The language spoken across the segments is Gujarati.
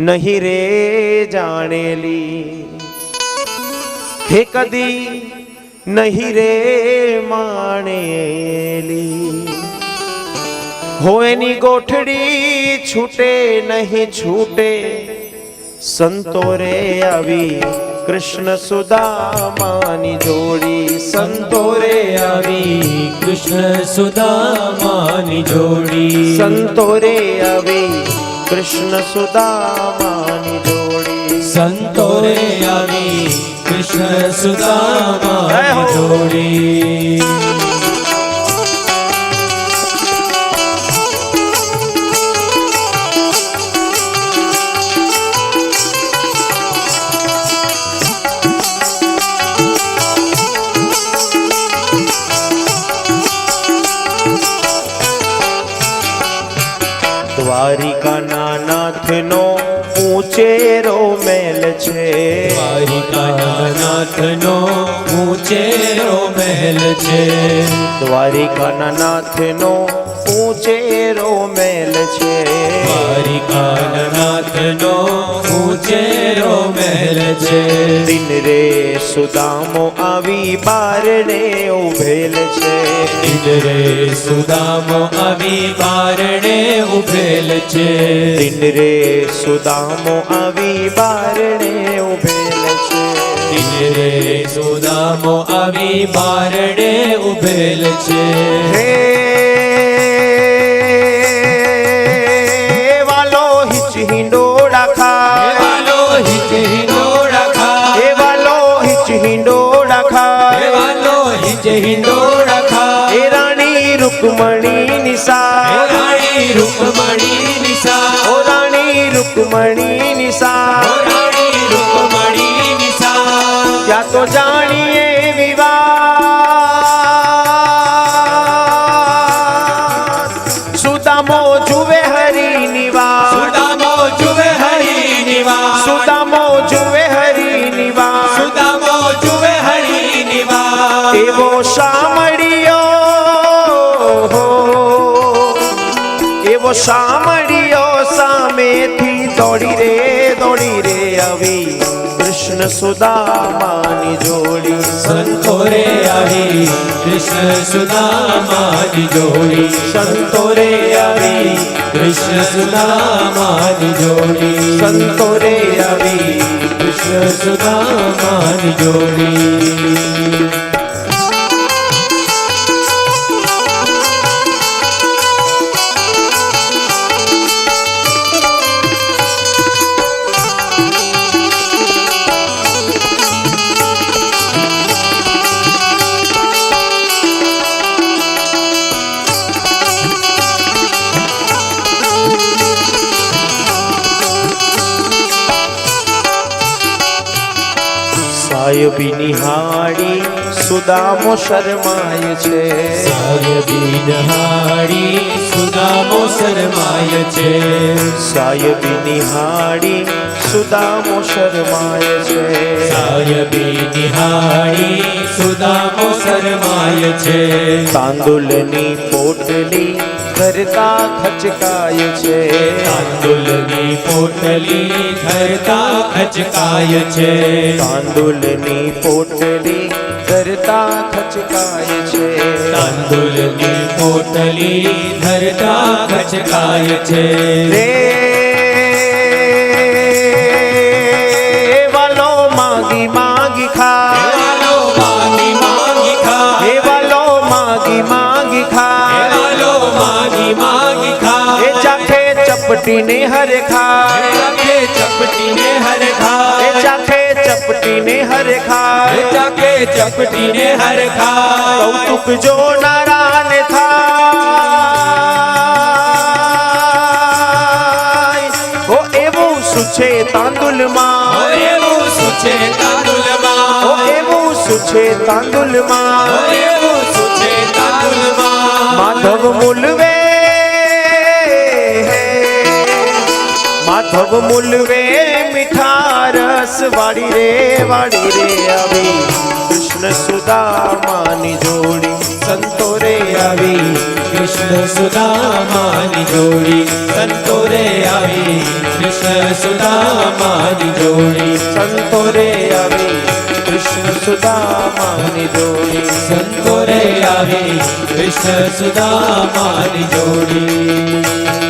નહીં રે જાણેલી હે કદી નહીં રે માણેલી હોયની ગોઠડી છૂટે નહીં છૂટે સંતો રે આવી કૃષ્ણ સુદામાની જોડી સંતો રે આવી કૃષ્ણ સુદામાની જોડી સંતો રે આવી કૃષ્ણ સુદામાની જોડી. સંતો રે આવી કૃષ્ણ સુદામાની જોડી. નાથનો ઊંચેરો મહેલ છે. દ્વારિકાના નાથનો ઊંચેરો મહેલ છે. દ્વારિકાના ઊંચેરો મહેલ છે. દિન રે સુદામો આવી બારણે ઉભેલ છે. ઇન્દ્રે સુદામો આવી બારણે ઉભેલ છે. દિન રે સુદામો આવી બારણે ઉભેલ છે. ઇન્દ્રે સુદામો આવી બારણે ઉભેલ છે. હે રૂકમણી નિશા રૂકમણી નિસા ત્યાં તો જાણીએ વિવાહ સુદામો જુવે હરી નિવા સુદામો જુવે હરી નિવા સુદામો જુવે હરી નિવા સુદામો જુવે હરી નિવા એવો શામળિયો એવો સામેથી દોડી રે દોડી રે આવી. કૃષ્ણ સુદામાની જોડી. સંતો રે આવી કૃષ્ણ સુદામાની જોડી. સંતો રે આવી કૃષ્ણ સુદામાની જોડી. સંતો રે આવી કૃષ્ણ સુદામાની જોડી. સાયબી નિહાળી સુદામો શરમાય છે. સાયબી નહાડી સુદામો શરમાય છે. સાયબી નિહાળી સુદામો શરમાય છે. સાયબી નિહાળી સુદામો શરમાય છે. તાંદુલની પોટલી ધરતા ખચકાય છે. તાંદુલની પોટલી ધરતા ખચકાય છે. તાંદુલની પોટલી કરતા ખચકાય છે તાંદુલની પોટલી ધરતા ખચકાય છે રે વાલો માગી માગી ખા વાલો માગી માગી ખા હે વાલો માગી માગી ખા વાલો માગી માગી ખા એ ચાખે ચપટીને હર ખા ચાખે ચાખે ચપટીને હર ખા ચાખે ચપટીને હર ખા કૌતુક જો નારાયણ થાય. ઓ એવું સુછે તાંદુલમાં. એવું શું છે ઓ એવું સુછે તાંદુલમાં. એવું સુછે તાંદુલમાં. માધવ મુલવે માધવ મૂલવે મીઠા રસ વાળી રે વાળી રે આવી. કૃષ્ણ સુદામાની જોડી, સંતો રે આવી. કૃષ્ણ સુદામાની જોડી, સંતો રે આવી. કૃષ્ણ સુદામાની જોડી, સંતો રે આવી. કૃષ્ણ સુદામાની જોડી, સંતો રે આવી. કૃષ્ણ સુદામાની જોડી.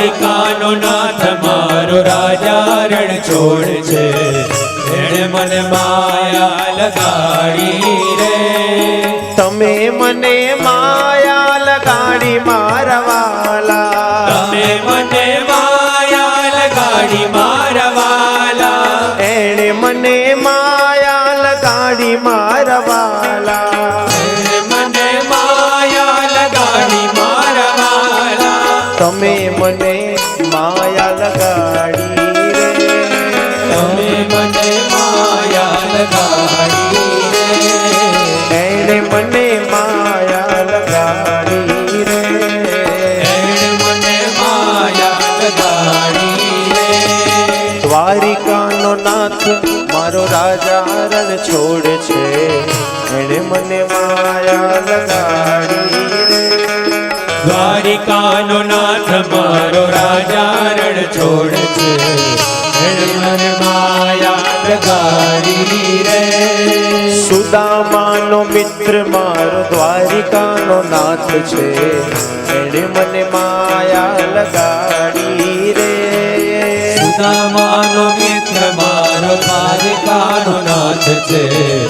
દ્વારિકાનો નાથ મારો રાજા રણ છોડ છે. એણે મને માયા લગાડી રે. તમે મને માયા લગાડી મારવાલા તમે મને માયા લગાડી છોડ છે. લગાડી રે સુદામાનો મિત્ર મારો દ્વારિકાનો નાથ છે. એણે મને માયા લગાડી રે સુદામાનો મિત્ર મારો દ્વારિકાનો નાથ છે.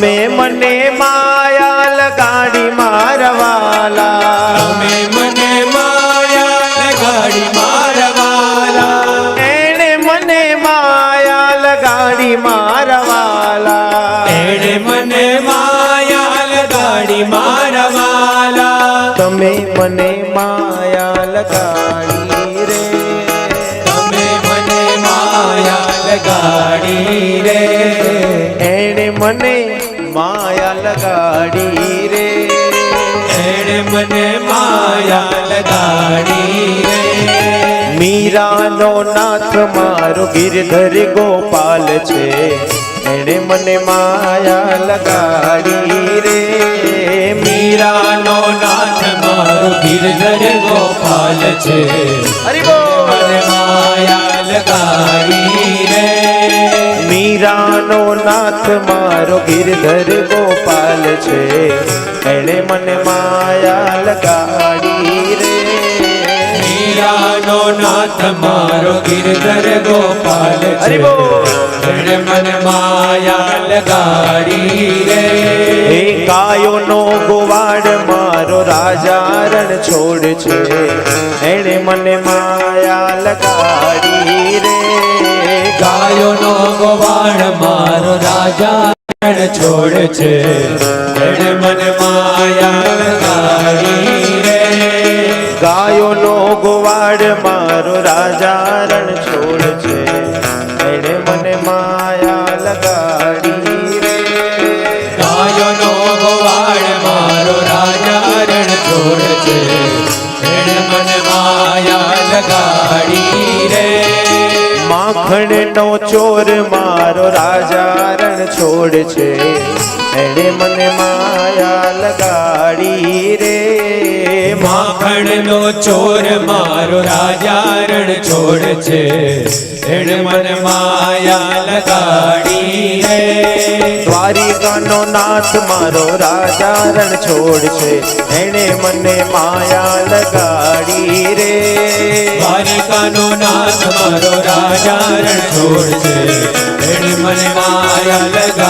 તમે મને માયા લગાડી મારવાલા. તમે મને માયા લગાડી મારવાલા. એણે મને માયા લગાડી મારવાલા. એણે મને માયા લગાડી મારવાલા. તમે મને માયા લગાડી રે. તમે મને માયા લગાડી રે. એણે મને લગાડી રે. એણે મને માયા લગાડી રે. મીરાનો નાથ મારો ગિરધર ગોપાલ છે. એણે મને માયા લગાડી રે. મીરાનો નાથ મારો ગિરધર ગોપાલ છે. અરે બોલ. મને માયા લગાડી રે. મીરાનો નાથ મારો ગિરધર ગોપાલ છે. એણે મને માયા લગાડી રે. મીરાનો નાથ મારો ગિરધર ગોપાલ બોલ. એણે માયા લગાડી રે. એ ગાયોનો ગોવાડ મારો રાજા રણ છોડ છે. એણે મને માયા લગાડી રે. ગાયોનો ગોવાડ મારો રાજા રણ છોડ છે. એણે મને માયા લગાડી રે. ગાયોનો લાડ મારો રાજા રણ છોડ છે. એણે મને માયા લગાડી રે. ગાયોનો ગોવાડ મારો રાજા છોડ છે. એણે માયા લગાડી રે. માખણનો ચોર મારો રાજા રણ છોડ છે. એણે મને માયા લગાડી રે. માખણનો ચોર મારો રાજા રણ છોડ છે. એણે મને માયા લગાડી રે. દ્વારિકાનો નાથ મારો રાજા રણ છોડ છે. એણે મને માયા લગાડી રે. દ્વારિકાનો નાથ મારો રાજા રણ છોડ છે. એણે મને માયા લગાડી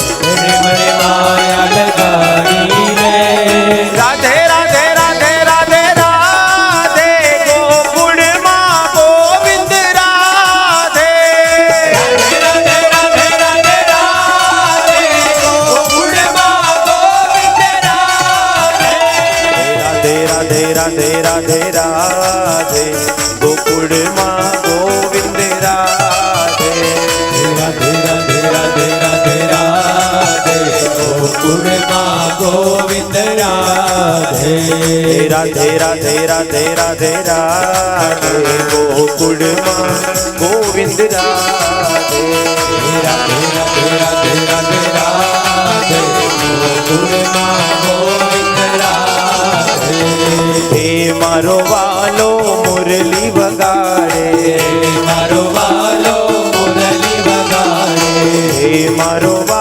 राधे राधे राधे राधे राधे गोकुल माँ गोविंद राधे હે મારો વાલો મુરલી વગાડે. મારો વાલો મુરલી વગાડે. હે મારો વાલો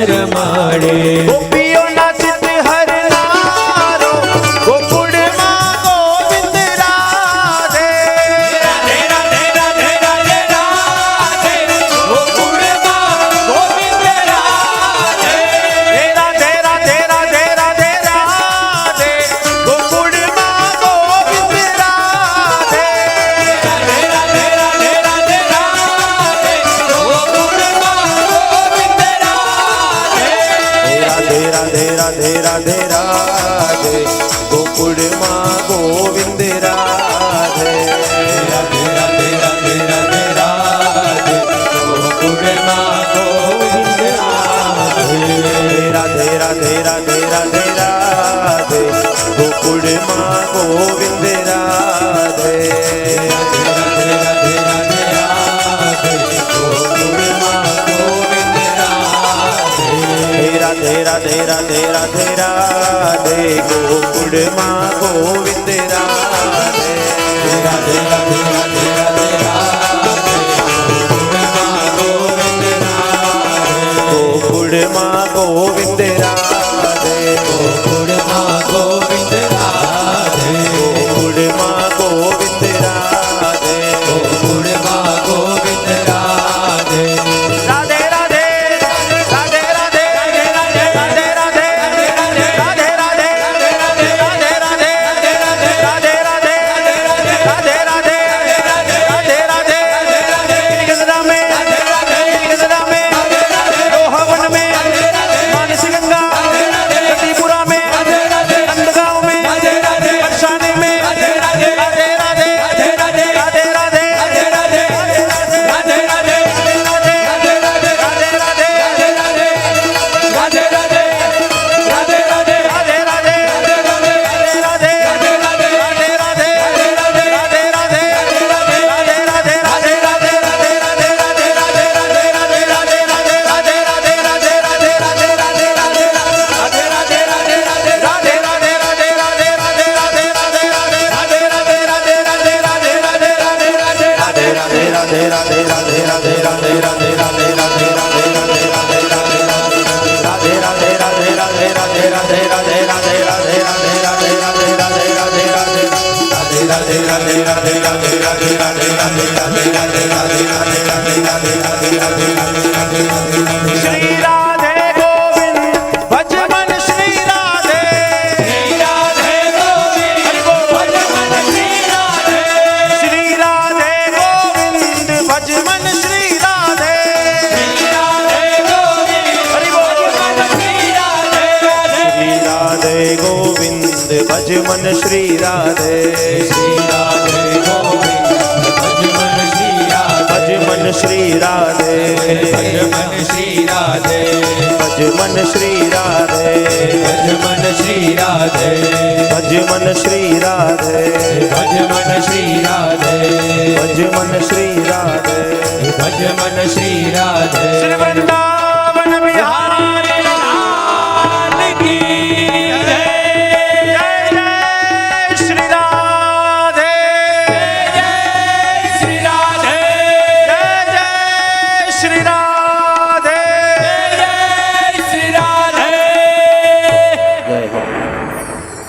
സുന്ദരമാടേ ગોવિંદ રાધે. રાધે રાધે રાધે રાધે રાધે. ગોકુળમાં ગોવિંદ રાધે. રાધે રાધે રાધે. રાધે રાધે ગોકુળમાં ગોવિંદ મન શ્રી રાધે. ભજ મન શ્રી રાધે. ભજ મન શ્રી રાધે. ભજ શ્રી રાધે. ભજ શ્રી રાધે. ભજ શ્રી રાધે. શ્રી વૃંદાવન